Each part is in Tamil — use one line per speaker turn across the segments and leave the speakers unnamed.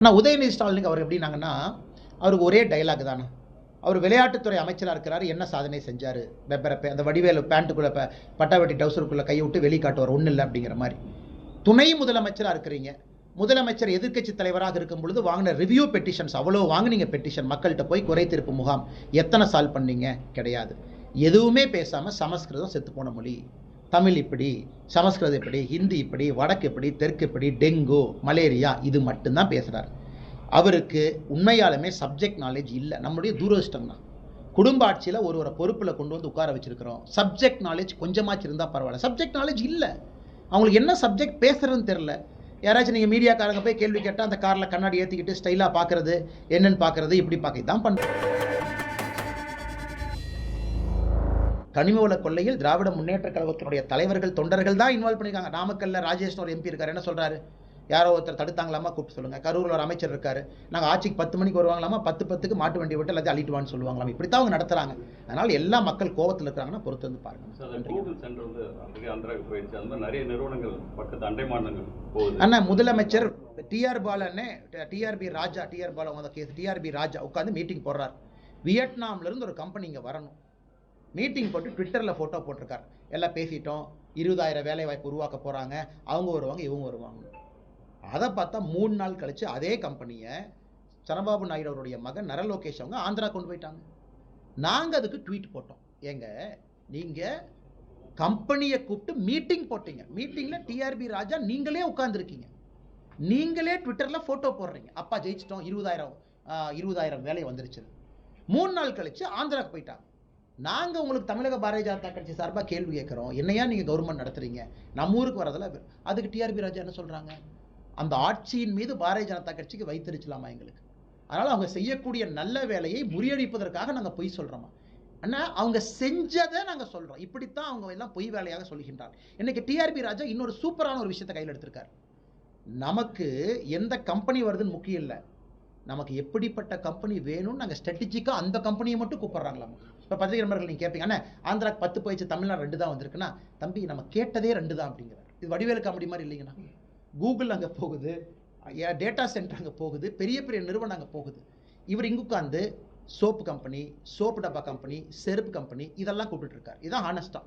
ஆனால் உதயநிதி ஸ்டாலினுக்கு அவர் எப்படின்னாங்கன்னா அவருக்கு ஒரே டைலாக் தானே அவர் விளையாட்டுத்துறை அமைச்சராக இருக்கிறார் என்ன சாதனை செஞ்சார் வெப்பரப்பை அந்த வடிவேலு பேண்ட்டுக்குள்ளே ப பட்டாவட்டி டவுசருக்குள்ளே கையை விட்டு வெளி காட்டுவார் ஒன்றும் இல்லை அப்படிங்கிற மாதிரி. துணை முதலமைச்சராக இருக்கிறீங்க. முதலமைச்சர் எதிர்க்கட்சி தலைவராக இருக்கும் பொழுது வாங்கின ரிவ்யூ பெட்டிஷன்ஸ் அவ்வளோ வாங்குனீங்க பெட்டிஷன் மக்கள்கிட்ட போய் குறை தீர்ப்பு முகாம். எத்தனை சால்வ் பண்ணீங்க? கிடையாது. எதுவுமே பேசாமல் சமஸ்கிருதம் செத்து போன மொழி. தமிழ் இப்படி சமஸ்கிருதம் இப்படி ஹிந்தி இப்படி வடக்கு இப்படி தெற்கு இப்படி டெங்கு மலேரியா இது மட்டும்தான் பேசுகிறார் அவருக்கு உண்மையாலுமே சப்ஜெக்ட் நாலேஜ் இல்லை. நம்மளுடைய தூரதிஷ்டம் தான் குடும்ப ஆட்சியில் ஒரு ஒரு பொறுப்பில் கொண்டு வந்து உட்கார வச்சுருக்கிறோம். சப்ஜெக்ட் நாலேஜ் கொஞ்சமாச்சு இருந்தால் பரவாயில்ல. சப்ஜெக்ட் நாலேஜ் இல்லை. அவங்களுக்கு என்ன சப்ஜெக்ட் பேசுகிறதுன்னு தெரில யாராச்சும் நீங்கள் மீடியாக்காரங்க போய் கேள்வி கேட்டால் அந்த காரில் கண்ணாடி ஏற்றிக்கிட்டு ஸ்டைலாக பார்க்குறது என்னென்னு பார்க்குறது இப்படி பார்க்க இதான் பண்ணுறேன் கனிம வள கொள்ளையில் திராவிட முன்னேற்ற கழகத்தினுடைய தலைவர்கள் தொண்டர்கள் தான் இன்வால்வ் பண்ணியிருக்காங்க நாமக்கல்ல ராஜேஷ் ஒரு எம்பி இருக்காரு. என்ன சொல்றாரு? யாரோ ஒருத்தர் தடுத்தாங்களாமா கூப்பிட்டு சொல்லுங்க. கரூரில் ஒரு அமைச்சர் இருக்காரு. நாங்கள் ஆட்சிக்கு பத்து மணிக்கு வருவாங்களாமா? பத்து பத்துக்கு மாட்டு வண்டி விட்டு எல்லாத்தையும் அள்ளிட்டுவான்னு சொல்லுவாங்களாம்? இப்படி தான் அவங்க நடத்துறாங்க. அதனால எல்லா மக்கள் கோவத்தில் இருக்கிறாங்கன்னா பொறுத்து வந்து பாருங்க. அண்ணா முதலமைச்சர் TR பாலன்னு TRB Raja TR Bala TRB Raja உட்காந்து மீட்டிங் போடுறார். வியட்நாம்ல இருந்து ஒரு கம்பெனி இங்கே வரணும். மீட்டிங் போட்டு ட்விட்டரில் ஃபோட்டோ போட்டிருக்கார். எல்லாம் பேசிட்டோம். இருபதாயிரம் வேலை வாய்ப்பு உருவாக்க போகிறாங்க அவங்க வருவாங்க இவங்க வருவாங்க. அதை பார்த்தா மூணு நாள் கழித்து அதே கம்பெனியை சரபாபு நாயுடு அவருடைய மகன் நர லோகேஷ் அவங்க ஆந்திரா கொண்டு போயிட்டாங்க. நாங்கள் அதுக்கு ட்வீட் போட்டோம். ஏங்க நீங்கள் கம்பெனியை கூப்பிட்டு மீட்டிங் போட்டீங்க. மீட்டிங்கில் டிஆர்பி ராஜா நீங்களே உட்காந்துருக்கீங்க நீங்களே ட்விட்டரில் ஃபோட்டோ போடுறீங்க. அப்பா ஜெயிச்சிட்டோம் இருபதாயிரம் இருபதாயிரம் வேலை வந்துருச்சு. மூணு நாள் கழித்து ஆந்திராவுக்கு போயிட்டாங்க. நாங்கள் உங்களுக்கு தமிழக பாரதிய ஜனதா கட்சி சார்பாக கேள்வி கேட்குறோம். என்னையா நீங்கள் கவர்மெண்ட் நடத்துறீங்க? நம்ம ஊருக்கு வரதில் அதுக்கு டிஆர்பி ராஜா என்ன சொல்கிறாங்க அந்த ஆட்சியின் மீது பாரதிய ஜனதா கட்சிக்கு வைத்திருச்சலாமா எங்களுக்கு? அதனால் அவங்க செய்யக்கூடிய நல்ல வேலையை முறியடிப்பதற்காக நாங்கள் பொய் சொல்கிறோமா ஆனால் அவங்க செஞ்சதை நாங்கள் சொல்கிறோம் இப்படித்தான் அவங்க எல்லாம் பொய் வேலையாக சொல்கின்றார். இன்னைக்கு டிஆர்பி ராஜா இன்னொரு சூப்பரான ஒரு விஷயத்தை கையில் எடுத்திருக்கார். நமக்கு எந்த கம்பெனி வருதுன்னு முக்கியம் இல்லை. நமக்கு எப்படிப்பட்ட கம்பெனி வேணும்னு நாங்கள் ஸ்ட்ராட்டஜிக்காக அந்த கம்பெனியை மட்டும் கூப்பிட்றாங்களாம்? இப்போ பத்திரிகை நண்பர்கள் நீங்கள் கேட்பீங்க அண்ணா ஆந்திரா பத்து போயிடுச்சு தமிழ்நாடு ரெண்டு தான் வந்திருக்குன்னா தம்பி நம்ம கேட்டதே ரெண்டு தான் அப்படிங்கிறார். இது வடிவேலு காமெடி மாதிரி இல்லைங்கண்ணா. கூகுள் அங்கே போகுது டேட்டா சென்டர் அங்கே போகுது பெரிய பெரிய நிறுவனம் அங்கே போகுது. இவர் இங்கே உட்காந்து சோப்பு கம்பெனி சோப்பு டப்பா கம்பெனி செருப்பு கம்பெனி இதெல்லாம் கூப்பிட்டுருக்கார் இதான் ஹானஸ்டா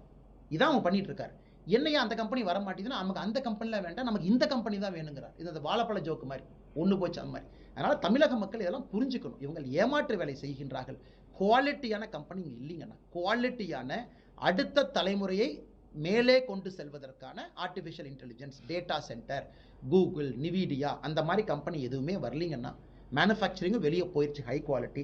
இதான் அவங்க பண்ணிட்டு இருக்கார். என்னையா அந்த கம்பெனி வர மாட்டேங்குதுன்னா நமக்கு அந்த கம்பெனியில் வேண்டாம் நமக்கு இந்த கம்பெனி தான் வேணுங்கிறார். இது அந்த வாழைப்பழ ஜோக்கு மாதிரி ஒன்று போச்சு அந்த மாதிரி. அதனால் தமிழக மக்கள் இதெல்லாம் புரிஞ்சுக்கணும். இவங்க ஏமாற்று வேலை செய்கின்றார்கள். குவாலிட்டியான கம்பெனிங்க இல்லைங்கண்ணா. குவாலிட்டியான அடுத்த தலைமுறையை மேலே கொண்டு செல்வதற்கான artificial intelligence data center Google Nvidia அந்த மாதிரி கம்பெனி எதுவுமே வரலிங்கன்னா மேனுஃபேக்சரிங்கும் வெளியே போயிடுச்சு ஹை குவாலிட்டி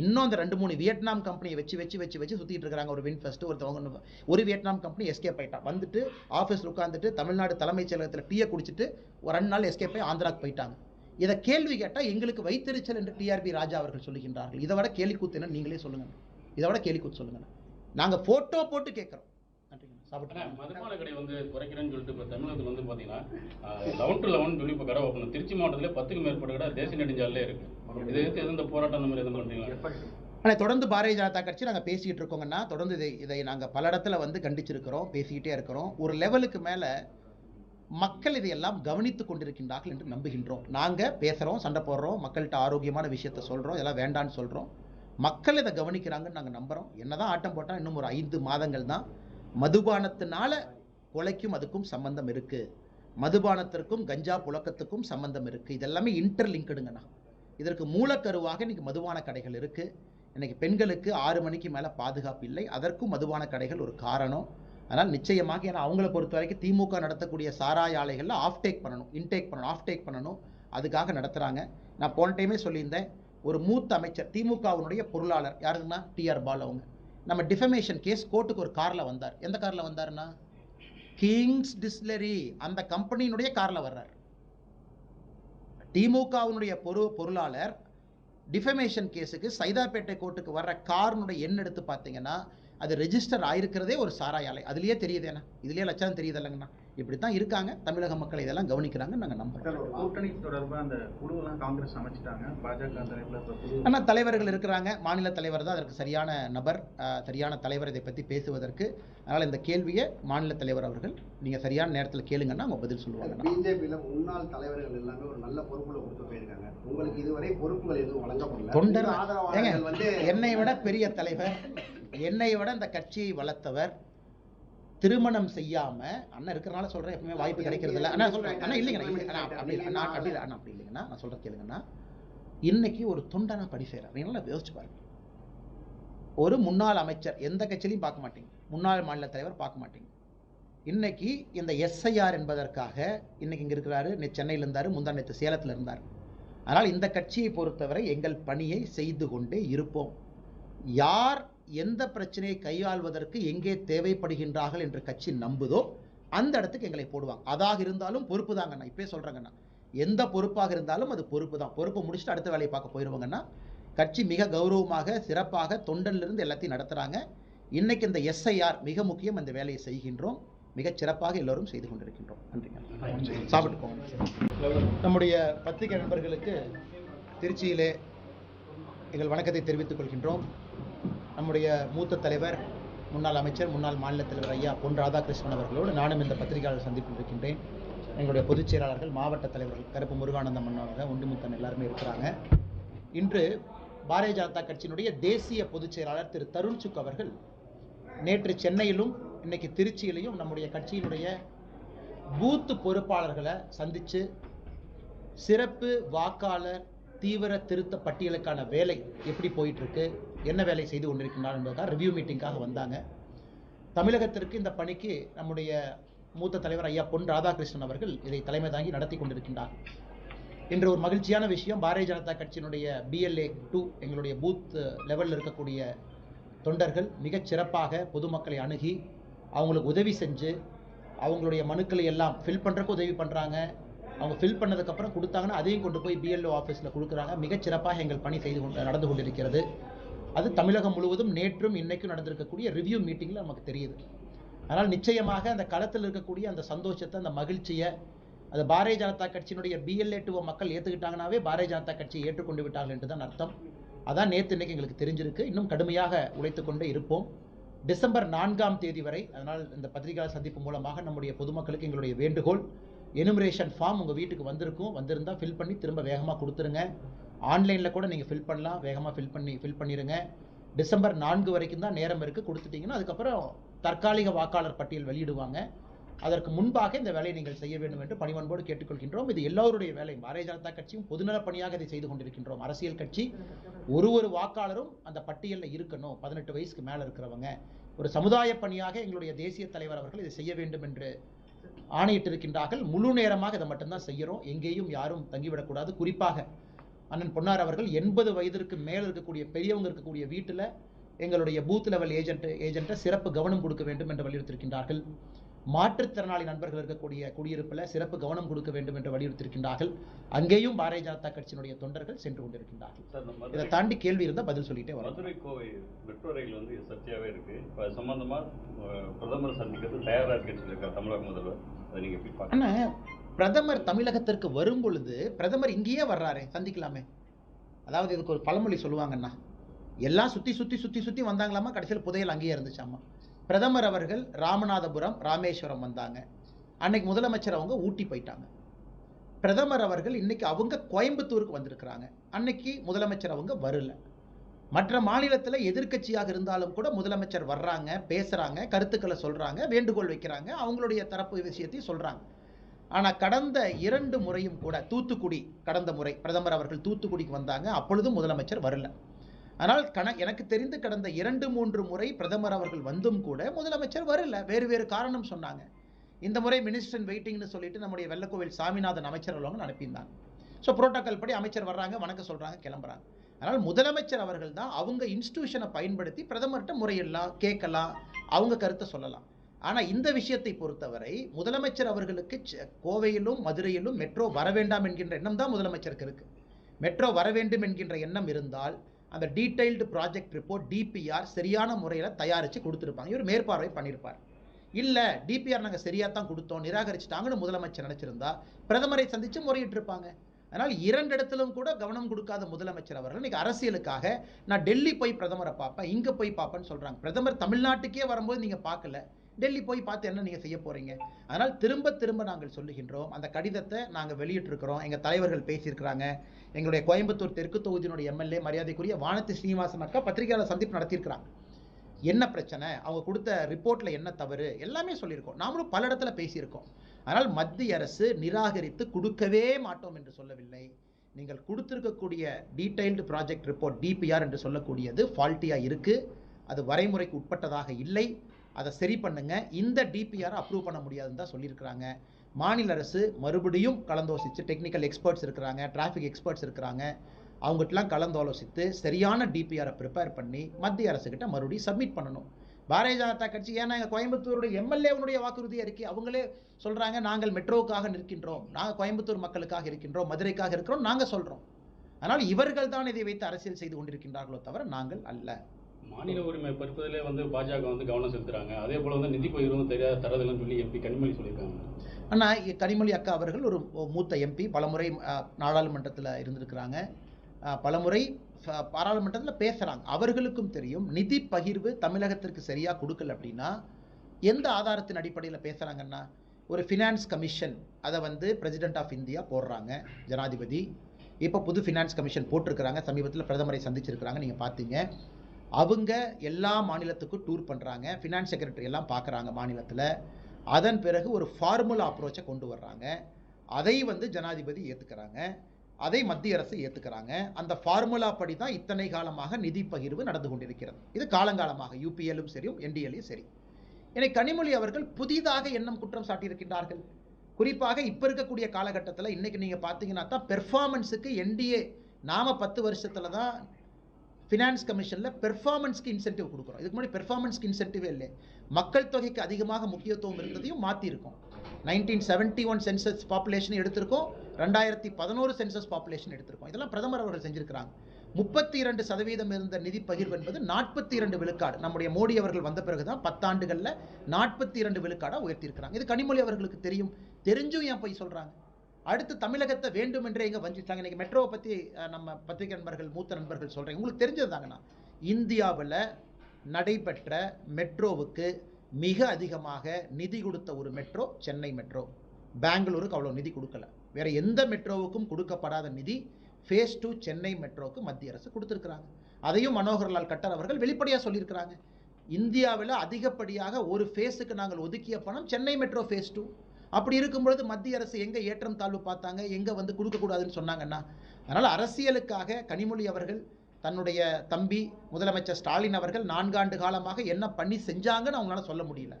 இன்னும் அந்த ரெண்டு மூணு வியட்நாம் கம்பெனியை வச்சு வச்சு வச்சு வச்சு சுற்றிட்டு இருக்கிறாங்க. ஒரு வின்ஃபெஸ்ட் ஒருத்தவங்க ஒரு வியட்நாம் கம்பெனி எஸ்கேப் ஆகிட்டான் வந்துட்டு ஆஃபீஸில் உட்காந்துட்டு தமிழ்நாடு தலைமைச் செயலகத்தில் டீயை குடிச்சிட்டு ஒரு ரெண்டு நாள் எஸ்கேப் ஆகி ஆந்திராவுக்கு போயிட்டாங்க. இதை கேள்வி கேட்டால் எங்களுக்கு வைத்தறிச்சல் என்று டிஆர்பி ராஜா அவர்கள் சொல்லுகின்றார்கள். இதை விட கேலி கூத்து என்ன நீங்களே சொல்லுங்க. இதை விட கேலி கூத்து சொல்லுங்க. நாங்கள் ஃபோட்டோ போட்டு கேட்குறோம்.
மதுபான கடை வந்து குறைக்கிறேன்னு சொல்லிட்டு இப்போ தமிழகத்தில் வந்து பார்த்தீங்கன்னா லெவன் டு லெவன் சொல்லி இப்போ கடை ஓப்பன் திருச்சி மாவட்டத்தில் பத்துக்கும் மேற்பட்ட கடை தேசிய நெடுஞ்சாலே இருக்கு. இதை இந்த போராட்டம் அந்த மாதிரி எதுவும் பண்ணுறீங்களா
ஆனால் தொடர்ந்து பாரதிய ஜனதா கட்சி நாங்கள் பேசிக்கிட்டு இருக்கோங்கன்னா தொடர்ந்து இதை இதை நாங்கள் பல இடத்துல வந்து கண்டிச்சிருக்கிறோம் பேசிக்கிட்டே இருக்கிறோம். ஒரு லெவலுக்கு மேலே மக்கள் இதையெல்லாம் கவனித்துக் கொண்டிருக்கின்றார்கள் என்று நம்புகின்றோம். நாங்கள் பேசுகிறோம் சண்டை போடுறோம் மக்கள்கிட்ட ஆரோக்கியமான விஷயத்த சொல்கிறோம் இதெல்லாம் வேண்டான்னு சொல்கிறோம் மக்கள் இதை கவனிக்கிறாங்கன்னு நாங்கள் நம்புகிறோம் என்னதான் ஆட்டம் போட்டால் இன்னும் ஒரு ஐந்து மாதங்கள் தான். மதுபானத்தினால கொலைக்கும் அதுக்கும் சம்பந்தம் இருக்குது மதுபானத்திற்கும் கஞ்சா புழக்கத்துக்கும் சம்பந்தம் இருக்குது இதெல்லாமே இன்டர்லிங்க்டுங்கண்ணா இதற்கு மூலக்கருவாக இன்றைக்கி மதுபான கடைகள் இருக்குது இன்றைக்கி பெண்களுக்கு ஆறு மணிக்கு மேலே பாதுகாப்பு இல்லை. அதற்கும் மதுபான கடைகள் ஒரு காரணம். அதனால் நிச்சயமாக ஏன்னா அவங்கள பொறுத்த வரைக்கும் திமுக நடத்தக்கூடிய சாராய ஆலைகளில் ஆஃப் டேக் பண்ணணும் இன்டேக் பண்ணணும் ஆஃப் டேக் பண்ணணும். அதுக்காக நடத்துகிறாங்க நான் போன டைமே சொல்லியிருந்தேன் ஒரு மூத்த அமைச்சர் திமுகவினுடைய பொருளாளர் யாருன்னா டிஆர் பால் அவங்க. நம்ம டிஃபமேஷன் கேஸ் கோர்ட்டுக்கு ஒரு காரில் வந்தார். எந்த காரில் வந்தாருன்னா? கிங்ஸ் டிஸ்லரி அந்த கம்பெனியினுடைய காரில் வர்றார். திமுகவினுடைய பொரு பொருளாளர் டிஃபமேஷன் கேஸுக்கு சைதாப்பேட்டை கோர்ட்டுக்கு வர்ற காரினுடைய எண் எடுத்து பார்த்தீங்கன்னா அது ரெஜிஸ்டர் ஆயிருக்கிறதே ஒரு சாராய ஆலை. அதுலயே தெரியுதேண்ணா இதுலயே லட்சணம் தெரியுது இல்லைங்கண்ணா. இப்படி தான் இருக்காங்க. தமிழக மக்கள் இதெல்லாம் கவனிக்கிறாங்க நாங்கள் நம்புறோம்.
கூட்டணி தொடர்பா அந்த குழுவெல்லாம் காங்கிரஸ் அமைச்சிட்டாங்க. பாஜக
ஆனால் தலைவர்கள் இருக்கிறாங்க. மாநில தலைவர் தான் அதற்கு சரியான நபர். அஹ், சரியான தலைவர் இதை பற்றி பேசுவதற்கு. அதனால் இந்த கேள்வியை மாநில தலைவர் அவர்கள் நீங்கள் சரியான நேரத்தில் கேளுங்கன்னா அவங்க பதில் சொல்லுவாங்க.
பிஜேபியில முன்னாள் தலைவர்கள் எல்லாமே ஒரு நல்ல பொறுப்புல கொடுத்து போயிருக்காங்க. உங்களுக்கு இதுவரை பொறுப்புகள் எதுவும் வழங்கப்படல.
தொண்டர்
ஆதரவாளர்கள் வந்து
என்னை விட பெரிய தலைவர் என்னை விட இந்த கட்சியை வளர்த்தவர் திருமணம் செய்யாம அண்ணன் இருக்கிறனால சொல்றேன் எப்பவுமே வாய்ப்பு கிடைக்கிறது இல்லை. அண்ணா சொல்றேன். அண்ணா இல்லைங்க இல்லைங்க. அண்ணா, அப்படி இல்லை. அண்ணா அப்படி இல்லை. அண்ணா அப்படி இல்லைங்கண்ணா நான் சொல்றது கேளுங்கண்ணா. இன்னைக்கு ஒரு தொண்டனா படி நீங்க நல்லா யோசிச்சு பாருங்க. ஒரு முன்னாள் அமைச்சர் எந்த கட்சியிலையும் பார்க்க மாட்டீங்க. முன்னாள் மாநில தலைவர் பார்க்க மாட்டீங்க. இன்னைக்கு இந்த எஸ்ஐஆர் என்பதற்காக இன்னைக்கு இங்க இருக்கிறாரு. சென்னையில் இருந்தாரு. முந்தா நேற்று சேலத்தில் இருந்தார். ஆனால் இந்த கட்சியை பொறுத்தவரை எங்கள் பணியை செய்து கொண்டே இருப்போம். யார் எந்த பிரச்சனையை கையாள்வதற்கு எங்கே தேவைப்படுகின்றார்கள் என்று கட்சி நம்புதோ அந்த இடத்துக்கு எங்களை போடுவாங்க. அதாக இருந்தாலும் பொறுப்பு தாங்கண்ணா இப்பயே சொல்கிறேங்கண்ணா எந்த பொறுப்பாக இருந்தாலும் அது பொறுப்பு தான். பொறுப்பு முடிச்சுட்டு அடுத்த வேலையை பார்க்க போயிடுவாங்கன்னா கட்சி மிக கௌரவமாக சிறப்பாக தொண்டனிலிருந்து எல்லாத்தையும் நடத்துகிறாங்க இன்னைக்கு இந்த எஸ்ஐஆர் மிக முக்கியம் அந்த வேலையை செய்கின்றோம். மிகச் சிறப்பாக எல்லோரும் செய்து கொண்டிருக்கின்றோம். நன்றிங்க சாப்பிட்டுக்கோங்க. நம்முடைய பத்திரிகை நண்பர்களுக்கு திருச்சியிலே எங்கள் வணக்கத்தை தெரிவித்துக் கொள்கின்றோம். நம்முடைய மூத்த தலைவர் முன்னாள் அமைச்சர் முன்னாள் மாநில தலைவர் ஐயா பொன் ராதாகிருஷ்ணன் அவர்களோடு நானும் இந்த பத்திரிகையாளர் சந்திப்பில் இருக்கின்றேன். எங்களுடைய பொதுச் செயலாளர்கள் மாவட்ட தலைவர்கள் கருப்பு முருகானந்தம் அண்ணாவங்க ஒண்டிமுத்தன் எல்லாருமே இருக்கிறாங்க. இன்று பாரதிய ஜனதா கட்சியினுடைய தேசிய பொதுச் செயலாளர் திரு தருண் சுக் அவர்கள் நேற்று சென்னையிலும் இன்னைக்கு திருச்சியிலையும் நம்முடைய கட்சியினுடைய பூத்து பொறுப்பாளர்களை சந்தித்து சிறப்பு வாக்காளர் தீவிர திருத்த பட்டியலுக்கான வேலை எப்படி போயிட்டுருக்கு என்ன வேலை செய்து கொண்டிருக்கின்றார் என்பதற்காக ரிவ்யூ மீட்டிங்காக வந்தாங்க. தமிழகத்திற்கு இந்த பணிக்கு நம்முடைய மூத்த தலைவர் ஐயா பொன் ராதாகிருஷ்ணன் அவர்கள் இதை தலைமை தாங்கி நடத்தி கொண்டிருக்கின்றார். இன்று ஒரு மகிழ்ச்சியான விஷயம் பாரதிய ஜனதா கட்சியினுடைய பிஎல்ஏ டூ எங்களுடைய பூத் லெவலில் இருக்கக்கூடிய தொண்டர்கள் மிகச் சிறப்பாக பொதுமக்களை அணுகி அவங்களுக்கு உதவி செஞ்சு அவங்களுடைய மனுக்களை எல்லாம் ஃபில் பண்ணுறக்கு உதவி பண்ணுறாங்க அவங்க ஃபில் பண்ணதுக்கப்புறம் கொடுத்தாங்கன்னா அதையும் கொண்டு போய் பிஎல்ஓ ஆஃபீஸில் கொடுக்குறாங்க. மிகச்சிறப்பாக எங்கள் பணி செய்து கொண்டு நடந்து கொண்டிருக்கிறது. அது தமிழகம் முழுவதும் நேற்றும் இன்னைக்கும் நடந்திருக்கக்கூடிய ரிவ்யூ மீட்டிங்கில் நமக்கு தெரியுது. அதனால் நிச்சயமாக அந்த களத்தில் இருக்கக்கூடிய அந்த சந்தோஷத்தை அந்த மகிழ்ச்சியை அது பாரதிய ஜனதா கட்சியினுடைய பிஎல்ஏ மக்கள் ஏற்றுக்கிட்டாங்கனாவே பாரதிய ஜனதா கட்சியை ஏற்றுக்கொண்டு விட்டார்கள் என்று தான் அர்த்தம். அதான் நேற்று இன்னைக்கு எங்களுக்கு தெரிஞ்சிருக்கு. இன்னும் கடுமையாக உழைத்து கொண்டே இருப்போம். டிசம்பர் நான்காம் தேதி வரை அதனால் இந்த பத்திரிகையாளர் சந்திப்பு மூலமாக நம்முடைய பொதுமக்களுக்கு எங்களுடைய வேண்டுகோள் எனுமரேஷன் ஃபார்ம் உங்கள் வீட்டுக்கு வந்திருக்கும். வந்திருந்தால் ஃபில் பண்ணி திரும்ப வேகமாக கொடுத்துருங்க. ஆன்லைனில் கூட நீங்கள் ஃபில் பண்ணலாம். வேகமாக ஃபில் பண்ணி ஃபில் பண்ணிடுங்க டிசம்பர் நான்கு வரைக்கும் தான் நேரம் இருக்குது கொடுத்துட்டீங்கன்னா அதுக்கப்புறம் தற்காலிக வாக்காளர் பட்டியல் வெளியிடுவாங்க. அதற்கு முன்பாக இந்த வேலையை நீங்கள் செய்ய வேண்டும் என்று பணிவன்போடு கேட்டுக்கொள்கின்றோம். இது எல்லோருடைய வேலை பாரதிய ஜனதா கட்சியும் பொதுநல பணியாக இதை செய்து கொண்டிருக்கின்றோம். அரசியல் கட்சி ஒரு ஒரு வாக்காளரும் அந்த பட்டியலில் இருக்கணும். பதினெட்டு வயசுக்கு மேலே இருக்கிறவங்க. ஒரு சமுதாய பணியாக எங்களுடைய தேசிய தலைவர் அவர்கள் இதை செய்ய வேண்டும் என்று ஆணையிட்டிருக்கின்றார்கள். முழு நேரமாக இதை மட்டும்தான் செய்கிறோம். எங்கேயும் யாரும் தங்கிவிடக்கூடாது. குறிப்பாக அண்ணன் பொன்னார் அவர்கள் எண்பது வயதிற்கு மேல் இருக்கக்கூடிய பெரியவங்க இருக்கக்கூடிய வீட்டில் எங்களுடைய பூத் லெவல் ஏஜென்ட் ஏஜென்ட்டை சிறப்பு கவனம் கொடுக்க வேண்டும் என்று வலியுறுத்தியிருக்கின்றார்கள். மாற்றுத்திறனாளி நண்பர்கள் இருக்கக்கூடிய குடியிருப்பில் சிறப்பு கவனம் கொடுக்க வேண்டும் என்று வலியுறுத்தியிருக்கின்றார்கள். அங்கேயும் பாரதிய ஜனதா கட்சியினுடைய தொண்டர்கள் சென்று கொண்டிருக்கின்றார்கள். இதை தாண்டி கேள்வி இருந்தால் பதில் சொல்லிட்டே வரோம்
மதுரை கோவை மெட்ரோ ரயில் வந்து சர்ச்சையாவே இருக்கு. இப்போ அது சம்பந்தமா அஹ், பிரதமர் சந்திக்கிறது தயாரா இருக்குன்னு சொல்லியிருக்காரு தமிழக முதல்வர். அதை நீங்க எப்படி
பிரதமர் தமிழகத்திற்கு வரும் பொழுது பிரதமர் இங்கேயே வர்றாரே சந்திக்கலாமே. அதாவது இதுக்கு ஒரு பழமொழி சொல்லுவாங்கன்னா எல்லாம் சுத்தி சுத்தி சுத்தி சுத்தி வந்தாங்களாமா? கடைசியில் புதையல் அங்கேயே இருந்துச்சாமா? பிரதமர் அவர்கள் ராமநாதபுரம் ராமேஸ்வரம் வந்தாங்க. அன்னைக்கு முதலமைச்சர் அவங்க ஊட்டி போயிட்டாங்க. பிரதமர் அவர்கள் இன்னைக்கு அவங்க கோயம்புத்தூருக்கு வந்திருக்கிறாங்க. அன்னைக்கு முதலமைச்சர் அவங்க வரல. மற்ற மாநிலத்தில் எதிர்க்கட்சியாக இருந்தாலும் கூட முதலமைச்சர் வர்றாங்க பேசுகிறாங்க கருத்துக்களை சொல்கிறாங்க வேண்டுகோள் வைக்கிறாங்க அவங்களுடைய தரப்பு விஷயத்தையும் சொல்கிறாங்க ஆனால் கடந்த இரண்டு முறையும் கூட தூத்துக்குடி கடந்த முறை பிரதமர் அவர்கள் தூத்துக்குடிக்கு வந்தாங்க. அப்பொழுதும் முதலமைச்சர் வரல. ஆனால் கண எனக்கு தெரிந்து கடந்த இரண்டு மூன்று முறை பிரதமர் அவர்கள் வந்தும் கூட முதலமைச்சர் வரல. வேறு வேறு காரணம் சொன்னாங்க. இந்த முறை மினிஸ்டர் வெயிட்டிங்னு சொல்லிட்டு நம்முடைய வெள்ளக்கோவில் சாமிநாதன் அமைச்சர் அவங்க அனுப்பியிருந்தாங்க. ஸோ புரோட்டோக்கால் படி அமைச்சர் வர்றாங்க வணக்கம் சொல்கிறாங்க கிளம்புறாங்க. அதனால் முதலமைச்சர் அவர்கள் தான் அவங்க இன்ஸ்டிடியூஷனை பயன்படுத்தி பிரதமர்கிட்ட முறையிடலாம் கேட்கலாம் அவங்க கருத்தை சொல்லலாம். ஆனால் இந்த விஷயத்தை பொறுத்தவரை முதலமைச்சர் அவர்களுக்கு கோவையிலும் மதுரையிலும் மெட்ரோ வர வேண்டாம் என்கின்ற எண்ணம் தான் முதலமைச்சருக்கு இருக்குது மெட்ரோ வர வேண்டும் என்கின்ற எண்ணம் இருந்தால் அந்த டீடைல்டு ப்ராஜெக்ட் ரிப்போர்ட் டிபிஆர் சரியான முறையில் தயாரித்து கொடுத்துருப்பாங்க. இவர் மேற்பார்வை பண்ணியிருப்பார் இல்லை டிபிஆர் நாங்கள் சரியாக தான் கொடுத்தோம் நிராகரிச்சிட்டாங்கன்னு முதலமைச்சர் நினச்சிருந்தா பிரதமரை சந்தித்து முறையிட்டிருப்பாங்க. அதனால் இரண்டு இடத்திலும் கூட கவனம் கொடுக்காத முதலமைச்சர் அவர்கள் இன்றைக்கி அரசியலுக்காக நான் டெல்லி போய் பிரதமரை பார்ப்பேன் இங்கே போய் பார்ப்பேன்னு சொல்கிறாங்க பிரதமர் தமிழ்நாட்டுக்கே வரும்போது நீங்கள் பார்க்கல. டெல்லி போய் பார்த்து என்ன நீங்கள் செய்ய போகிறீங்க அதனால் திரும்ப திரும்ப நாங்கள் சொல்லுகின்றோம். அந்த கடிதத்தை நாங்கள் வெளியிட்டிருக்கிறோம். எங்கள் தலைவர்கள் பேசியிருக்கிறாங்க. எங்களுடைய கோயம்புத்தூர் தெற்கு தொகுதியினுடைய எம்எல்ஏ மரியாதைக்குரிய வானத்து ஸ்ரீனிவாசன் அக்கா பத்திரிகையாளர் சந்திப்பு நடத்தியிருக்கிறாங்க. என்ன பிரச்சனை? அவங்க கொடுத்த ரிப்போர்ட்டில் என்ன தவறு? எல்லாமே சொல்லியிருக்கோம். நாமளும் பல இடத்துல பேசியிருக்கோம். ஆனால் மத்திய அரசு நிராகரித்து கொடுக்கவே மாட்டோம் என்று சொல்லவில்லை. நீங்கள் கொடுத்துருக்கக்கூடிய டீடைல்டு ப்ராஜெக்ட் ரிப்போர்ட் டிபிஆர் என்று சொல்லக்கூடியது ஃபால்ட்டியாக இருக்குது அது வரைமுறைக்கு உட்பட்டதாக இல்லை. அதை சரி பண்ணுங்க. இந்த டிபிஆர் அப்ரூவ் பண்ண முடியாதுன்னு தான் சொல்லியிருக்கிறாங்க. மாநில அரசு மறுபடியும் கலந்தோசித்து டெக்னிக்கல் எக்ஸ்பர்ட்ஸ் இருக்கிறாங்க டிராஃபிக் எக்ஸ்பர்ட்ஸ் இருக்கிறாங்க. அவங்ககிட்டலாம் கலந்தாலோசித்து சரியான டிபிஆரை ப்ரிப்பேர் பண்ணி மத்திய அரசுக்கிட்ட மறுபடியும் சப்மிட் பண்ணணும். பாரதிய ஜனதா கட்சி ஏன்னா எங்கள் கோயம்புத்தூருடைய எம்எல்ஏவனுடைய வாக்குறுதி அறிக்கை அவங்களே சொல்கிறாங்க நாங்கள் மெட்ரோவுக்காக நிற்கின்றோம். நாங்கள் கோயம்புத்தூர் மக்களுக்காக இருக்கின்றோம் மதுரைக்காக இருக்கிறோம் நாங்கள் சொல்கிறோம் அதனால் இவர்கள் தான் இதை வைத்து அரசியல் செய்து கொண்டிருக்கின்றார்களோ தவிர நாங்கள் அல்ல.
மாநில உரிமை பறிப்பதிலே வந்து பாஜக வந்து கவனம் செலுத்துறாங்க. அதே போல வந்து நிதி பகிர்வும் தெரியாத தரதில்லைன்னு சொல்லி எம்பி கனிமொழி சொல்லியிருக்காங்க.
ஆனால் கனிமொழி அக்கா அவர்கள் ஒரு மூத்த எம்பி பலமுறை நாடாளுமன்றத்தில் இருந்திருக்கிறாங்க. பலமுறை பாராளுமன்றத்தில் பேசுகிறாங்க அவர்களுக்கும் தெரியும் நிதி பகிர்வு தமிழகத்திற்கு சரியாக கொடுக்கல அப்படின்னா எந்த ஆதாரத்தின் அடிப்படையில் பேசுகிறாங்கன்னா ஒரு ஃபினான்ஸ் கமிஷன் அதை வந்து பிரசிடென்ட் ஆஃப் இந்தியா போடுறாங்க ஜனாதிபதி. இப்போ புது ஃபினான்ஸ் கமிஷன் போட்டிருக்கிறாங்க சமீபத்தில் பிரதமரை சந்திச்சிருக்கிறாங்க நீங்கள் பார்த்தீங்க. அவங்க எல்லா மாநிலத்துக்கும் டூர் பண்ணுறாங்க ஃபினான்ஸ் செக்ரட்டரி எல்லாம் பார்க்குறாங்க மாநிலத்தில். அதன் பிறகு ஒரு ஃபார்முலா அப்ரோச்சை கொண்டு வர்றாங்க. அதை வந்து ஜனாதிபதி ஏற்றுக்கிறாங்க அதை மத்திய அரசு ஏற்றுக்கிறாங்க அந்த ஃபார்முலா படி தான் இத்தனை காலமாக நிதி பகிர்வு நடந்து கொண்டிருக்கிறது. இது காலங்காலமாக யூபிஎல்லும் சரி என்டிஎல்லையும் சரி. என்னை கனிமொழி அவர்கள் புதிதாக எண்ணம் குற்றம் சாட்டியிருக்கின்றார்கள். குறிப்பாக இப்போ இருக்கக்கூடிய காலகட்டத்தில் இன்றைக்கி நீங்கள் பார்த்தீங்கன்னா தான் பெர்ஃபார்மன்ஸுக்கு என்டிஏ நாம பத்து வருஷத்தில் தான் ஃபினான்ஸ் கமிஷனில் பெர்ஃபார்மன்ஸ்க்கு இன்சென்டிவ் கொடுக்குறோம் இதுக்கு முன்னாடி பெர்ஃபார்மன்ஸ்க்கு இன்சென்டிவே இல்லை. மக்கள் தொகைக்கு அதிகமாக முக்கியத்துவம் இருந்ததையும் மாற்றிருக்கோம் nineteen seventy one census population எடுத்திருக்கோம். ரெண்டாயிரத்தி பதினோரு சென்சஸ் பாப்புலேஷன் எடுத்திருக்கோம். இதெல்லாம் பிரதமர் அவர்கள் செஞ்சிருக்கிறாங்க. முப்பத்தி இரண்டு சதவீதம் இருந்த நிதி பகிர்வு என்பது நாற்பத்தி இரண்டு விழுக்காடு. நம்முடைய மோடி அவர்கள் வந்த பிறகு தான் பத்தாண்டுகளில் நாற்பத்தி இரண்டு விழுக்காடாக உயர்த்தியிருக்கிறாங்க. இது கனிமொழி அவர்களுக்கு தெரியும். தெரிஞ்சும் ஏன் போய் சொல்கிறாங்க அடுத்து தமிழகத்தை வேண்டும் என்றே எங்க இன்றைக்கி இன்னைக்கு மெட்ரோவை பற்றி நம்ம பத்திரிகை நண்பர்கள் மூத்த நண்பர்கள் சொல்கிறேன் உங்களுக்கு தெரிஞ்சதுதாங்கண்ணா இந்தியாவில் நடைபெற்ற மெட்ரோவுக்கு மிக அதிகமாக நிதி கொடுத்த ஒரு மெட்ரோ சென்னை மெட்ரோ. பெங்களூருக்கு அவ்வளோ நிதி கொடுக்கல. வேற எந்த மெட்ரோவுக்கும் கொடுக்கப்படாத நிதி ஃபேஸ் டூ சென்னை மெட்ரோவுக்கு மத்திய அரசு கொடுத்துருக்குறாங்க. அதையும் மனோகர்லால் கட்டர் அவர்கள் வெளிப்படையாக சொல்லியிருக்கிறாங்க. இந்தியாவில் அதிகப்படியாக ஒரு ஃபேஸுக்கு நாங்கள் ஒதுக்கிய பணம் சென்னை மெட்ரோ ஃபேஸ் டூ அப்படி இருக்கும்பொழுது மத்திய அரசு எங்கே ஏற்றம் தாழ்வு பார்த்தாங்க? எங்கே வந்து கொடுக்கக்கூடாதுன்னு சொன்னாங்கன்னா? அதனால் அரசியலுக்காக கனிமொழி அவர்கள் தன்னுடைய தம்பி முதலமைச்சர் ஸ்டாலின் அவர்கள் நான்காண்டு காலமாக என்ன பண்ணி செஞ்சாங்கன்னு அவங்களால சொல்ல முடியல.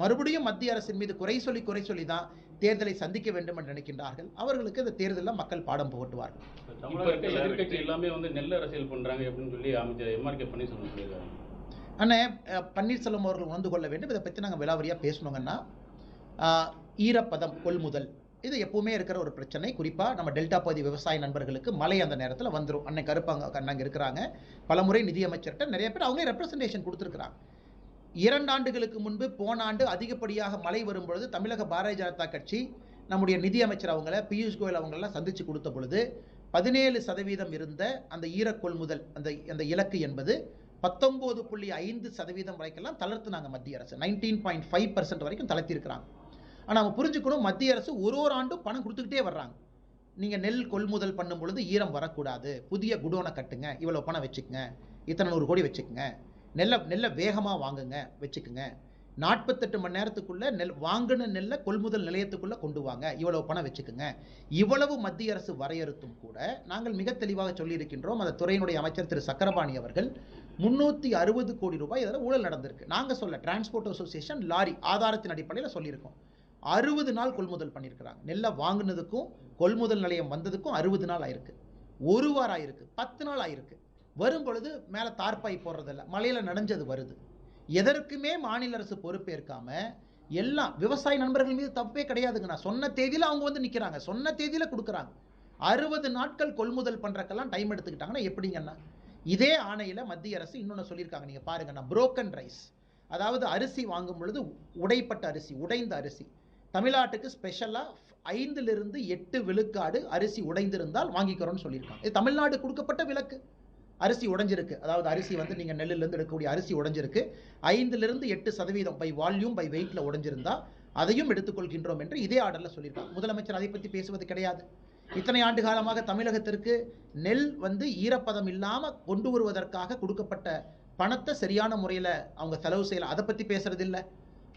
மறுபடியும் மத்திய அரசின் மீது குறை சொல்லி குறை சொல்லி தான் தேர்தலை சந்திக்க வேண்டும் என்று நினைக்கின்றார்கள். அவர்களுக்கு இந்த தேர்தலில் மக்கள் பாடம் புகட்டுவார்கள்.
எல்லாமே வந்து நெல் அரசியல் பண்றாங்க அப்படின்னு சொல்லி அமைச்சர் எம்ஆர்கே பன்னீர்செல்வம் சொல்லியிருக்காங்க
அண்ணே பன்னீர்செல்வம் அவர்கள் உணர்ந்து கொள்ள வேண்டும். இதை பற்றி நாங்கள் விலாவரியாக பேசணுங்கன்னா ஈரப்பதம் கொள்முதல். இது எப்பவுமே இருக்கிற ஒரு பிரச்சனை. குறிப்பாக நம்ம டெல்டா பகுதி விவசாய நண்பர்களுக்கு மழை அந்த நேரத்தில் வந்துடும் அன்னை கருப்பாங்க கண்ணாங்க இருக்கிறாங்க. பலமுறை நிதியமைச்சர்கிட்ட நிறைய பேர் அவங்களே ரெப்ரசன்டேஷன் கொடுத்துருக்குறாங்க. இரண்டு ஆண்டுகளுக்கு முன்பு போன ஆண்டு அதிகப்படியாக மழை வரும்பொழுது தமிழக பாரதிய ஜனதா கட்சி நம்முடைய நிதியமைச்சர் அவங்கள பியூஷ் கோயல் அவங்களெல்லாம் சந்தித்து கொடுத்த பொழுது பதினேழு சதவீதம் இருந்த அந்த ஈரக் கொள்முதல் அந்த அந்த இலக்கு என்பது பத்தொம்போது புள்ளி ஐந்து சதவீதம் வரைக்கெல்லாம் தளர்த்துனாங்க மத்திய அரசு. நைன்டீன் பாயிண்ட் ஃபைவ் பர்சன்ட் வரைக்கும் தளர்த்திருக்கிறாங்க ஆனால் நம்ம புரிஞ்சுக்கணும் மத்திய அரசு ஒரு ஒரு ஆண்டும் பணம் கொடுத்துக்கிட்டே வர்றாங்க. நீங்கள் நெல் கொள்முதல் பண்ணும் பொழுது ஈரம் வரக்கூடாது. புதிய குடோனை கட்டுங்க இவ்வளோ பணம் வச்சுக்கங்க இத்தனை நூறு கோடி வச்சுக்கோங்க நெல்லை நெல்லை வேகமாக வாங்குங்க வச்சுக்குங்க. நாற்பத்தெட்டு மணி நேரத்துக்குள்ளே நெல் வாங்கின நெல்லை கொள்முதல் நிலையத்துக்குள்ளே கொண்டு வாங்க இவ்வளவு பணம் வச்சுக்குங்க. இவ்வளவு மத்திய அரசு வரையறுத்தும் கூட நாங்கள் மிக தெளிவாக சொல்லியிருக்கின்றோம் அந்த துறையினுடைய அமைச்சர் திரு. சக்கரபாணி அவர்கள் முந்நூற்றி அறுபது கோடி ரூபாய் இதில் ஊழல் நடந்திருக்கு. நாங்கள் சொல்ல டிரான்ஸ்போர்ட் அசோசியேஷன் லாரி ஆதாரத்தின் அடிப்படையில் சொல்லியிருக்கோம். அறுபது நாள் கொள்முதல் பண்ணியிருக்கிறாங்க. நெல்லை வாங்கினதுக்கும் கொள்முதல் நிலையம் வந்ததுக்கும் அறுபது நாள் ஆயிருக்கு. ஒரு வாரம் ஆயிருக்கு. பத்து நாள் ஆயிருக்கு. வரும் பொழுது மேலே தார்ப்பாய் போடுறதில்ல. மழையில் நனைஞ்சது வருது. எதற்குமே மாநில அரசு பொறுப்பேற்காம எல்லாம் விவசாய நண்பர்கள் மீது தப்பே கிடையாதுங்க. நான் சொன்ன தேதியில் அவங்க வந்து நிற்கிறாங்க சொன்ன தேதியில் கொடுக்குறாங்க. அறுபது நாட்கள் கொள்முதல் பண்ணுறக்கெல்லாம் டைம் எடுத்துக்கிட்டாங்கன்னா எப்படிங்கண்ணா இதே ஆணையில் மத்திய அரசு இன்னொன்று சொல்லியிருக்காங்க. நீங்கள் பாருங்கண்ணா புரோக்கன் ரைஸ் அதாவது அரிசி வாங்கும் பொழுது உடைப்பட்ட அரிசி உடைந்த அரிசி. தமிழ்நாட்டுக்கு ஸ்பெஷலாக ஐந்திலிருந்து எட்டு விழுக்காடு அரிசி உடைந்திருந்தால் வாங்கிக்கிறோம்னு சொல்லியிருக்காங்க. இது தமிழ்நாடு கொடுக்கப்பட்ட விலக்கு அரிசி உடைஞ்சிருக்கு. அதாவது அரிசி வந்து நீங்கள் நெல்லுலேருந்து எடுக்கக்கூடிய அரிசி உடைஞ்சிருக்கு. ஐந்திலிருந்து எட்டு சதவீதம் பை வால்யூம் பை வெயிட்டில் உடைஞ்சிருந்தா அதையும் எடுத்துக்கொள்கின்றோம் என்று இதே ஆர்டரில் சொல்லியிருக்காங்க. முதலமைச்சர் அதை பற்றி பேசுவது கிடையாது. இத்தனை ஆண்டு காலமாக தமிழகத்திற்கு நெல் வந்து ஈரப்பதம் இல்லாமல் கொண்டு வருவதற்காக கொடுக்கப்பட்ட பணத்தை சரியான முறையில் அவங்க செலவு செய்யல. அதை பற்றி பேசுறதில்லை.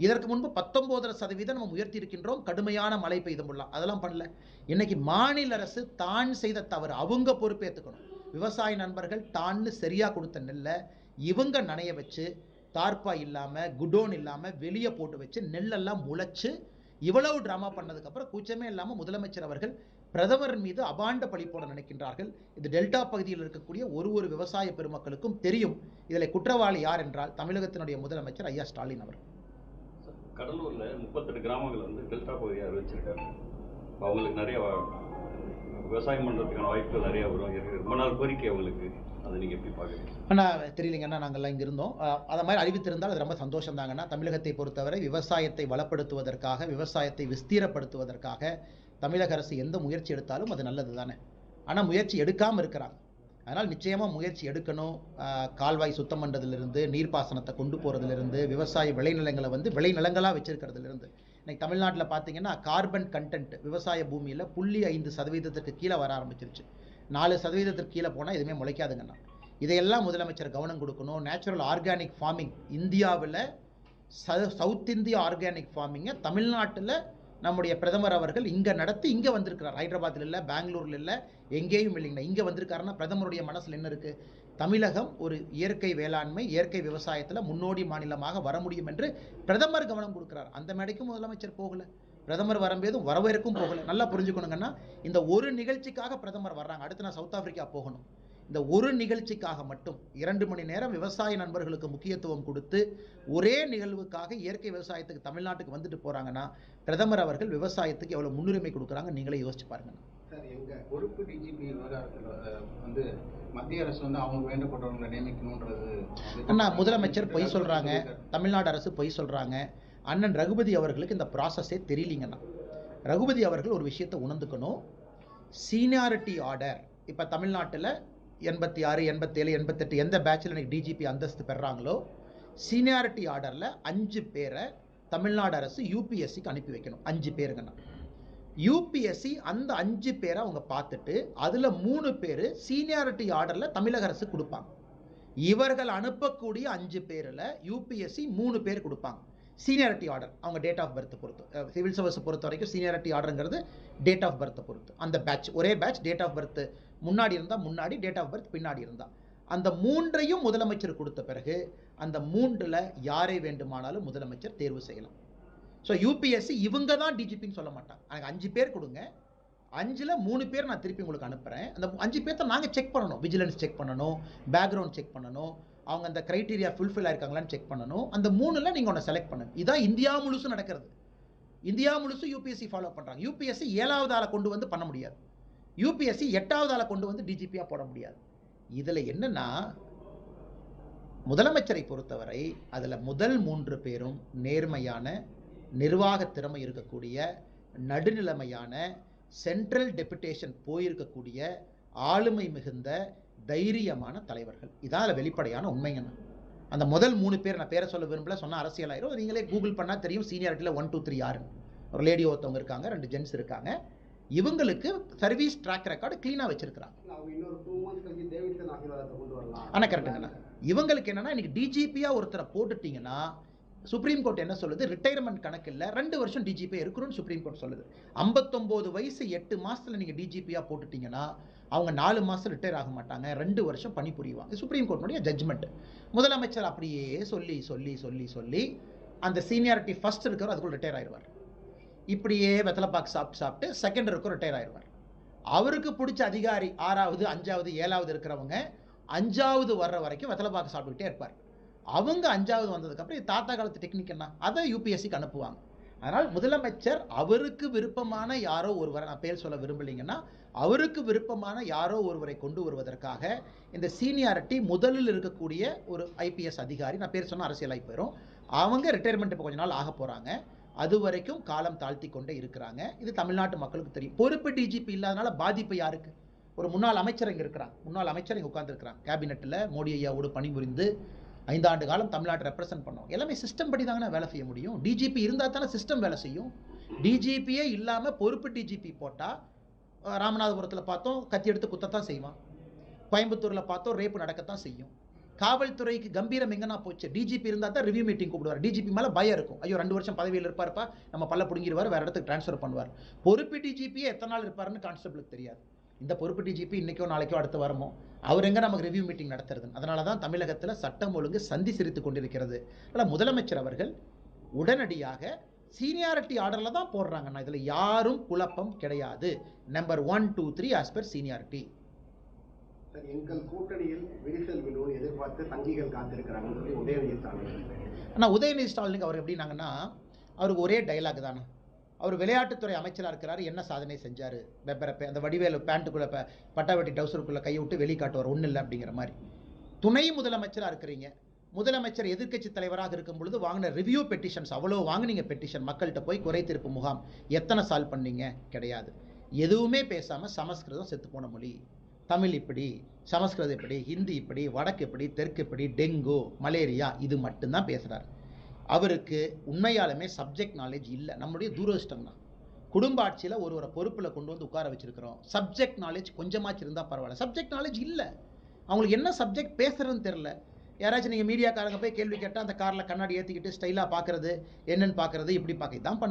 இதற்கு முன்பு பத்தொம்போதரை சதவீதம் நம்ம உயர்த்தி இருக்கின்றோம் கடுமையான மழை பெய்துமுள்ளலாம் அதெல்லாம் பண்ணல. இன்னைக்கு மாநில அரசு தான் செய்த தவறு. அவங்க பொறுப்பேற்றுக்கணும் விவசாய நண்பர்கள் தான்னு சரியாக கொடுத்த நெல்லை இவங்க நனைய வச்சு தார்ப்பாய் இல்லாமல் குடோன் இல்லாமல் வெளியே போட்டு வச்சு நெல்லெல்லாம் முளைச்சு இவ்வளவு ட்ராமா பண்ணதுக்கப்புறம் கூச்சமே இல்லாமல் முதலமைச்சர் அவர்கள் பிரதமர் மீது அபாண்ட பழி போட நினைக்கின்றார்கள். இது டெல்டா பகுதியில் இருக்கக்கூடிய ஒரு ஒரு விவசாய பெருமக்களுக்கும் தெரியும். இதில் குற்றவாளி யார் என்றால் தமிழகத்தினுடைய முதலமைச்சர் ஐயா ஸ்டாலின் அவர்
கடலூர்ல முப்பத்தெட்டு கிராமங்கள் வந்து டெல்டா பகுதியாக அறிவிச்சிருக்காங்க. அவங்களுக்கு நிறைய விவசாயம் பண்ணுறதுக்கான வாய்ப்புகள் நிறைய வரும். ரொம்ப நாள் கோரிக்கை அவங்களுக்கு. அதை எப்படி
அண்ணா தெரியலங்கண்ணா நாங்கள்லாம் இங்கே இருந்தோம். அதை மாதிரி அறிவித்திருந்தால் அது ரொம்ப சந்தோஷம் தாங்கண்ணா தமிழகத்தை பொறுத்தவரை விவசாயத்தை வளப்படுத்துவதற்காக விவசாயத்தை விஸ்தீரப்படுத்துவதற்காக தமிழக அரசு எந்த முயற்சி எடுத்தாலும் அது நல்லது தானே ஆனால் முயற்சி எடுக்காமல் இருக்கிறாங்க. அதனால் நிச்சயமாக முயற்சி எடுக்கணும். கால்வாய் சுத்தம் பண்ணுறதுலேருந்து நீர்ப்பாசனத்தை கொண்டு போகிறதுலேருந்து விவசாய விளைநிலங்களை வந்து விளைநிலங்களாக வச்சுருக்கிறதுலேருந்து. இன்னைக்கு தமிழ்நாட்டில் பார்த்தீங்கன்னா கார்பன் கண்டென்ட் விவசாய பூமியில் புள்ளி ஐந்து சதவீதத்துக்கு கீழே வர ஆரம்பிச்சிருச்சு. நாலு சதவீதத்துக்கு கீழே போனால் எதுவுமே முளைக்காதுங்கண்ணா இதையெல்லாம் முதலமைச்சர் கவனம் கொடுக்கணும். நேச்சுரல் ஆர்கானிக் ஃபார்மிங் இந்தியாவில் ச சவுத் இந்தியா ஆர்கானிக் ஃபார்மிங்கை தமிழ்நாட்டில் நம்முடைய பிரதமர் அவர்கள் இங்கே நடத்தி இங்கே வந்திருக்கிறார். ஹைதராபாத்தில் இல்லை பெங்களூரில் இல்லை எங்கேயும் இல்லைங்கண்ணா இங்கே வந்திருக்காருன்னா பிரதமருடைய மனசில் என்ன இருக்குது தமிழகம் ஒரு இயற்கை வேளாண்மை இயற்கை விவசாயத்தில் முன்னோடி மாநிலமாக வர முடியும் என்று பிரதமர் கவனம் கொடுக்கிறார். அந்த மேடைக்கும் முதலமைச்சர் போகலை. பிரதமர் வரும்போதும் வரவேற்கும் போகலை. நல்லா புரிஞ்சுக்கணுங்கன்னா இந்த ஒரு நிகழ்ச்சிக்காக பிரதமர் வர்றாங்க. அடுத்து நான் சவுத் ஆஃப்ரிக்கா போகணும். இந்த ஒரு நிகழ்ச்சிக்காக மட்டும் இரண்டு மணி நேரம் விவசாய நண்பர்களுக்கு முக்கியத்துவம் கொடுத்து ஒரே நிகழ்வுக்காக இயற்கை விவசாயத்துக்கு தமிழ்நாட்டுக்கு வந்துட்டு போறாங்கன்னா பிரதமர் அவர்கள் விவசாயத்துக்கு எவ்வளவு முன்னுரிமை கொடுக்குறாங்க நீங்களே யோசிச்சு பாருங்க.
சார்
பொறுப்பு டிஜிபி வந்து மத்திய அரசு வந்து அவங்க வேண்டப்பட்டவங்களை நியமிக்கணுன்றது
அண்ணா முதலமைச்சர் பொய் சொல்றாங்க. தமிழ்நாடு அரசு பொய் சொல்றாங்க. அண்ணன் ரகுபதி அவர்களுக்கு இந்த ப்ராசஸே தெரியலீங்கண்ணா ரகுபதி அவர்கள் ஒரு விஷயத்தை உணர்ந்துக்கணும். சீனியாரிட்டி ஆர்டர் இப்போ தமிழ்நாட்டில் எண்பத்தி ஆறு எண்பத்தேழு எண்பத்தெட்டு எந்த பேட்சில் எனக்கு டிஜிபி அந்தஸ்து பெறாங்களோ சீனியாரிட்டி ஆர்டரில் அஞ்சு பேரை தமிழ்நாடு அரசு யூபிஎஸ்சிக்கு அனுப்பி வைக்கணும். அஞ்சு பேருங்கன்னா. யூபிஎஸ்சி அந்த அஞ்சு பேரை அவங்க பார்த்துட்டு அதில் மூணு பேர் சீனியாரிட்டி ஆர்டரில் தமிழக அரசு கொடுப்பாங்க. இவர்கள் அனுப்பக்கூடிய அஞ்சு பேரில் யூபிஎஸ்சி மூணு பேர் கொடுப்பாங்க. சீனியாரிட்டி ஆர்டர் அவங்க டேட் ஆஃப் பர்த் பொறுத்து சிவில் சர்வீஸ் பொறுத்த வரைக்கும் சீனியாரிட்டி ஆர்டருங்கிறது டேட் ஆஃப் பர்த்தை பொறுத்து. அந்த பேட்ச் ஒரே பேட்ச் டேட் ஆஃப் பர்த் முன்னாடி இருந்தால் முன்னாடி டேட் ஆஃப் பர்த் பின்னாடி இருந்தால் அந்த மூன்றையும் முதலமைச்சர் கொடுத்த பிறகு அந்த மூன்றில் யாரை வேண்டுமானாலும் முதலமைச்சர் தேர்வு செய்யலாம். ஸோ யூபிஎஸ்சி இவங்க தான் டிஜிபின்னு சொல்ல மாட்டாங்க. எனக்கு அஞ்சு பேர் கொடுங்க. அஞ்சில் மூணு பேர் நான் திருப்பி உங்களுக்கு அனுப்புகிறேன் அந்த அஞ்சு பேர்த்த நாங்கள் செக் பண்ணணும். விஜிலன்ஸ் செக் பண்ணணும். பேக்ரவுண்ட் செக் பண்ணணும். அவங்க அந்த க்ரைட்டீரியா ஃபுல்ஃபில் ஆயிருக்காங்களான்னு செக் பண்ணணும். அந்த மூணில் நீங்கள் ஒன்று செலக்ட் பண்ணணும். இதான் இந்தியா முழுசும் நடக்கிறது. இந்தியா முழுசும் யூபிஎஸ்சி ஃபாலோ பண்ணுறாங்க யூபிஎஸ்சி ஏழாவது ஆளை கொண்டு வந்து பண்ண முடியாது. யூபிஎஸ்சி எட்டாவது ஆளை கொண்டு வந்து டிஜிபியாக போட முடியாது. இதில் என்னென்னா முதலமைச்சரை பொறுத்தவரை அதில் முதல் மூன்று பேரும் நேர்மையான நிர்வாக திறமை இருக்கக்கூடிய நடுநிலைமையான சென்ட்ரல் டெபுடேஷன் போயிருக்கக்கூடிய ஆளுமை மிகுந்த தைரியமான தலைவர்கள். இதான் அதில் வெளிப்படையான உண்மைங்கண்ணா அந்த முதல் மூணு பேர் நான் பேரை சொல்ல விரும்பல சொன்ன அரசியலாயிரும் நீங்களே கூகுள் பண்ணால் தெரியும் சீனியாரிட்டியில் ஒன் டூ த்ரீ ஆறு ஒரு லேடி ஒருத்தவங்க இருக்காங்க ரெண்டு ஜென்ஸ் இருக்காங்க. இவங்களுக்கு சர்வீஸ் ட்ராக் ரெக்கார்டு க்ளீனாக வச்சிருக்கிறாங்க. ஆனால் கரெக்டுங்கண்ணா இவங்களுக்கு என்னன்னா இன்னைக்கு டிஜிபியாக ஒருத்தரை போட்டுட்டீங்கன்னா சுப்ரீம் கோர்ட் என்ன சொல்லுது? ரிட்டையர்மெண்ட் கணக்கு இல்லை ரெண்டு வருஷம் டிஜிபி இருக்கணும்னு சுப்ரீம் கோர்ட் சொல்லுது. ஐம்பத்தொம்போது வயசு எட்டு மாசத்துல நீங்கள் டிஜிபியாக போட்டுட்டீங்கன்னா அவங்க நாலு மாதம் ரிட்டையர் ஆக மாட்டாங்க ரெண்டு வருஷம் பணிபுரிவாங்க சுப்ரீம் கோர்ட்னுடைய ஜட்ஜ்மெண்ட் முதலமைச்சர் அப்படியே சொல்லி சொல்லி சொல்லி சொல்லி அந்த சீனியாரிட்டி ஃபர்ஸ்ட் இருக்கிறவர் அதுக்குள்ள ரிட்டையர் ஆயிடுவார் இப்படியே வெத்தலைப்பாக்கு சாப்பிட்டு சாப்பிட்டு செகண்ட் இருக்கும் ரிட்டையர் ஆயிடுவார். அவருக்கு பிடிச்ச அதிகாரி ஆறாவது அஞ்சாவது ஏழாவது இருக்கிறவங்க அஞ்சாவது வர்ற வரைக்கும் வெத்தலைப்பாக்கு சாப்பிட்டுக்கிட்டே இருப்பார். அவங்க அஞ்சாவது வந்ததுக்கப்புறம் தாத்தா காலத்து டெக்னிக் என்ன? அதை யூபிஎஸ்சிக்கு அனுப்புவாங்க. அதனால் முதலமைச்சர் அவருக்கு விருப்பமான யாரோ ஒருவரை நான் பேர் சொல்ல விரும்பலைங்கன்னா அவருக்கு விருப்பமான யாரோ ஒருவரை கொண்டு வருவதற்காக இந்த சீனியாரிட்டி முதலில் இருக்கக்கூடிய ஒரு ஐபிஎஸ் அதிகாரி நான் பேர் சொன்ன அரசியலாகி போயிடும் அவங்க ரிட்டையர்மெண்ட் இப்போ கொஞ்ச நாள் ஆக போகிறாங்க அது வரைக்கும் காலம் தாழ்த்தி கொண்டே இருக்கிறாங்க. இது தமிழ்நாட்டு மக்களுக்கு தெரியும். பொறுப்பு டிஜிபி இல்லாதனால பாதிப்பு யாருக்கு? ஒரு முன்னாள் அமைச்சர் இங்கே இருக்கிறாங்க முன்னாள் அமைச்சர் இங்கே உட்காந்துருக்கிறாங்க கேபினெட்டில் மோடி ஐயாவோடு பணிபுரிந்து ஐந்தாண்டு காலம் தமிழ்நாட்டை ரெப்ரசென்ட் பண்ணோம். எல்லாமே சிஸ்டம் படி தாங்கண்ணா வேலை செய்ய முடியும். டிஜிபி இருந்தால் தானே சிஸ்டம் வேலை செய்யும். டிஜிபியே இல்லாமல் பொறுப்பு டிஜிபி போட்டால் ராமநாதபுரத்தில் பார்த்தோம் கத்தி எடுத்து குத்தத்தான் செய்வான். கோயம்புத்தூரில் பார்த்தோம் ரேப்பு நடக்கத்தான் செய்யும். காவல்துறைக்கு கம்பீரம் எங்கன்னா போச்சு. டிஜிபி இருந்தால் தான் ரிவ்யூ மீட்டிங் கூப்பிடுவார். டிஜிபி மேலே பயம் இருக்கும். ஐயோ ரெண்டு வருஷம் பதவியில் இருப்பார்ப்பா. நம்ம பல்ல பிடுங்கிடுவார் வேறு இடத்துக்கு ட்ரான்ஸ்ஃபர் பண்ணுவார். பொறுப்பு டிஜிபியே எத்தனை நாள் இருப்பாருன்னு கான்ஸ்டபிளுக்கு தெரியாது. இந்த பொறுப்பு டிஜிபி இன்னைக்கோ நாளைக்கோ அடுத்து வரமோ அவர் எங்கே நமக்கு ரிவ்யூ மீட்டிங் நடத்துறது அதனால தான் தமிழகத்தில் சட்டம் ஒழுங்கு சந்தி சிரித்து கொண்டிருக்கிறது. அதனால் முதலமைச்சர் அவர்கள் உடனடியாக சீனியாரிட்டி ஆர்டரில் தான் போடுறாங்கண்ணா. இதில் யாரும் குழப்பம் கிடையாது. Number one two three as per seniority
எங்கள் கூட்டணியில் விரிசல் விழுவும் எதிர்பார்த்து தங்கிகள் காத்திருக்கிறாங்கன்னு சொல்லி உதயநிதி ஸ்டாலின்
ஆனால் உதயநிதி ஸ்டாலினுக்கு அவர் எப்படின்னாங்கன்னா அவருக்கு ஒரே டைலாக் தானே அவர் விளையாட்டுத்துறை அமைச்சராக இருக்கிறாரு என்ன சாதனை செஞ்சார் பெப்பரப்பே அந்த வடிவேலு பேண்ட்டுக்குள்ளே ப பட்டாவட்டி டவுசருக்குள்ளே கையை விட்டு வெளி காட்டுவார் ஒன்றும் இல்லை அப்படிங்கிற மாதிரி. துணை முதலமைச்சராக இருக்கிறீங்க. முதலமைச்சர் எதிர்க்கட்சி தலைவராக இருக்கும் பொழுது வாங்கின ரிவ்யூ பெட்டிஷன்ஸ் அவ்வளோ வாங்குனீங்க பெட்டிஷன் மக்கள்கிட்ட போய் குறை தீர்ப்பு முகாம். எத்தனை சால்வ் பண்ணீங்க? கிடையாது. எதுவுமே பேசாமல் சமஸ்கிருதம் செத்து போன மொழி. தமிழ் இப்படி சமஸ்கிருதம் இப்படி ஹிந்தி இப்படி வடக்கு இப்படி தெற்கு இப்படி டெங்கு மலேரியா இது மட்டும்தான் பேசுகிறார் அவருக்கு உண்மையாலுமே சப்ஜெக்ட் நாலேஜ் இல்லை. நம்மளுடைய தூரதிஷ்டம் தான். குடும்ப ஆட்சியில் ஒரு ஒரு பொறுப்பில் கொண்டு வந்து உட்கார வச்சுருக்கிறோம். சப்ஜெக்ட் நாலேஜ் கொஞ்சமாச்சு இருந்தால் பரவாயில்ல. சப்ஜெக்ட் நாலேஜ் இல்லை. அவங்களுக்கு என்ன சப்ஜெக்ட் பேசுகிறதுன்னு தெரில யாராச்சும் நீங்கள் மீடியாக்காரங்க போய் கேள்வி கேட்டால் அந்த காரில் கண்ணாடி ஏற்றிக்கிட்டு ஸ்டைலாக பார்க்குறது என்னென்னு பார்க்குறது இப்படி பார்க்க இதான்